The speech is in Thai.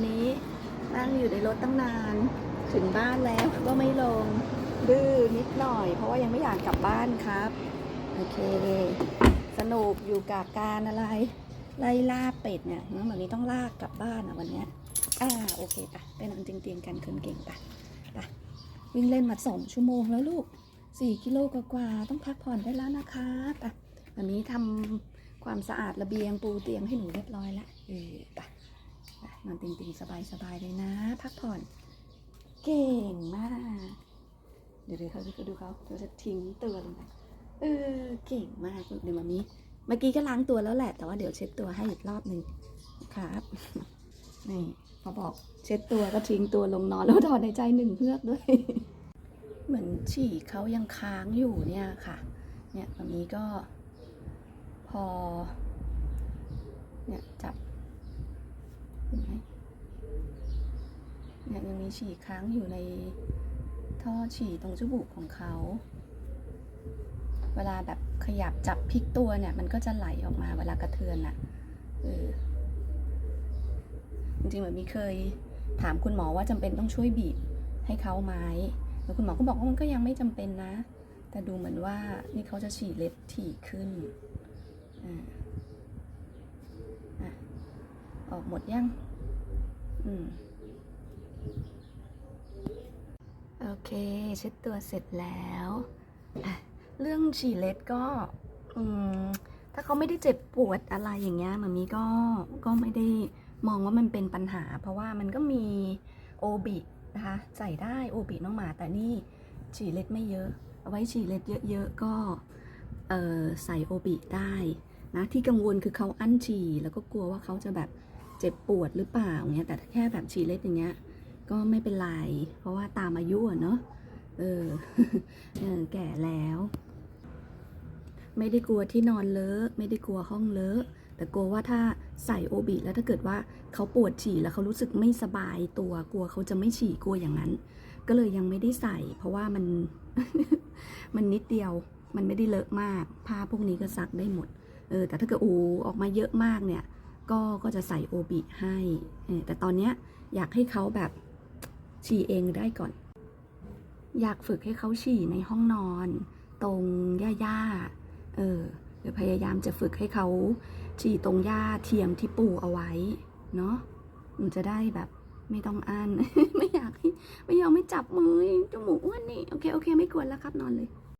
ันนี้นั่งอยู่ในรถตั้งนาน ถึงบ้านแล้วก็ไม่ลง ดื้อนิดหน่อย เพราะว่ายังไม่อยากกลับบ้านครับ โอเค สนุกอยู่กับการอะไร ไล่ล่าเป็ดเนี่ยน้องแบบนี้ต้องลากกลับบ้านอะวันเนี้ยอ่าโอเคปะไปนอันจริงๆกันคนเก่งปะปะวิ่งเล่นมาสองชั่วโมงแล้วลูกสี่กิโลกว่าๆต้องพักผ่อนได้แล้วนะคะปะวันนี้ทำความสะอาดระเบียงปูเตียงให้หนูเรียบร้อยแล้วเออปะปะ นอนติงๆ สบายๆเลยนะ พักผ่อน เก่งมาก เดี๋ยวเขาจะดูเขาเราจะทิ้งตัวลงไปเออ เก่งมากเดี๋ยวมามีเมื่อกี้ก็ล้างตัวแล้วแหละ แต่ว่าเดี๋ยวเช็ดตัวให้อีกรอบหนึ่งครับ นี่พอบอกเช็ดตัวก็ทิ้งตัวลงนอนแล้วถอนในใจหนึ่งเพือกด้วย เหมือนฉี่เขายังค้างอยู่เนี่ยค่ะ เนี่ยตอนนี้ก็พอ เนี่ยจับเห็นไหมเนี่ยยังมี ฉี่ค้างอยู่ในท่อฉี่ตรงจมูกของเขา เวลาแบบขยับจับพลิกตัวเนี่ย มันก็จะไหลออกมาเวลากระเทือนอะเออจริงๆเหมือนมีเคยถามคุณหมอว่าจำเป็นต้องช่วยบีบให้เขาไหมแล้วคุณหมอก็บอกว่ามันก็ยังไม่จำเป็นนะ แต่ดูเหมือนว่านี่เขาจะฉี่เล็ดถี่ขึ้นอ่าอะออกหมดยัง อืม โอ เคเช็ดตัวเสร็จแล้วเรื่องฉี่เล็ดก็อืมถ้าเขาไม่ได้เจ็บปวดอะไรอย่างเงี้ยมามีก็ก็ไม่ได้มองว่ามันเป็นปัญหา เพราะว่ามันก็มีโอบินะคะใส่ได้โอบิน้องหมาแต่นี่ฉี่เล็ดไม่เยอะ เอาไว้ฉี่เล็ดเยอะๆก็เออใส่โอบิได้นะที่กังวลคือเขาอั้นฉี่แล้วก็กลัวว่าเขาจะแบบเจ็บปวดหรือเปล่าเงี้ยแต่แค่แบบฉี่เล็ดอย่างเงี้ย ก็ไม่เป็นไร เพราะว่าตามอายุอะเนาะเออเออแก่แล้ว ไม่ได้กลัวที่นอนเลอะไม่ได้กลัวห้องเลอะแต่กลัวว่าถ้าใส่โอบิแล้วถ้าเกิดว่าเขาปวดฉี่แล้วเขารู้สึกไม่สบายตัวกลัวเขาจะไม่ฉี่กลัวอย่างนั้น ก็เลยยังไม่ได้ใส่ เพราะว่ามันมันนิดเดียวมันไม่ได้เลอะมากผ้าพวกนี้ก็ซักได้หมดเออแต่ถ้าเกิดโอ้ออกมาเยอะมากเนี่ย ก็ก็จะใส่โอบิให้เออแต่ตอนเนี้ยอยากให้เขาแบบ ฉี่เองได้ก่อน อยากฝึกให้เขาฉี่ในห้องนอน ตรงหญ้าๆเออเดี๋ยวพยายามจะฝึกให้เขาฉี่ตรงหญ้าเทียมที่ปูเอาไว้ เนาะมันจะได้แบบไม่ต้องอันไม่อยากให้ไม่ยอมไม่จับมือจมูกอ้วนนี่ โอเค โอเค ไม่กวนแล้วครับนอนเลย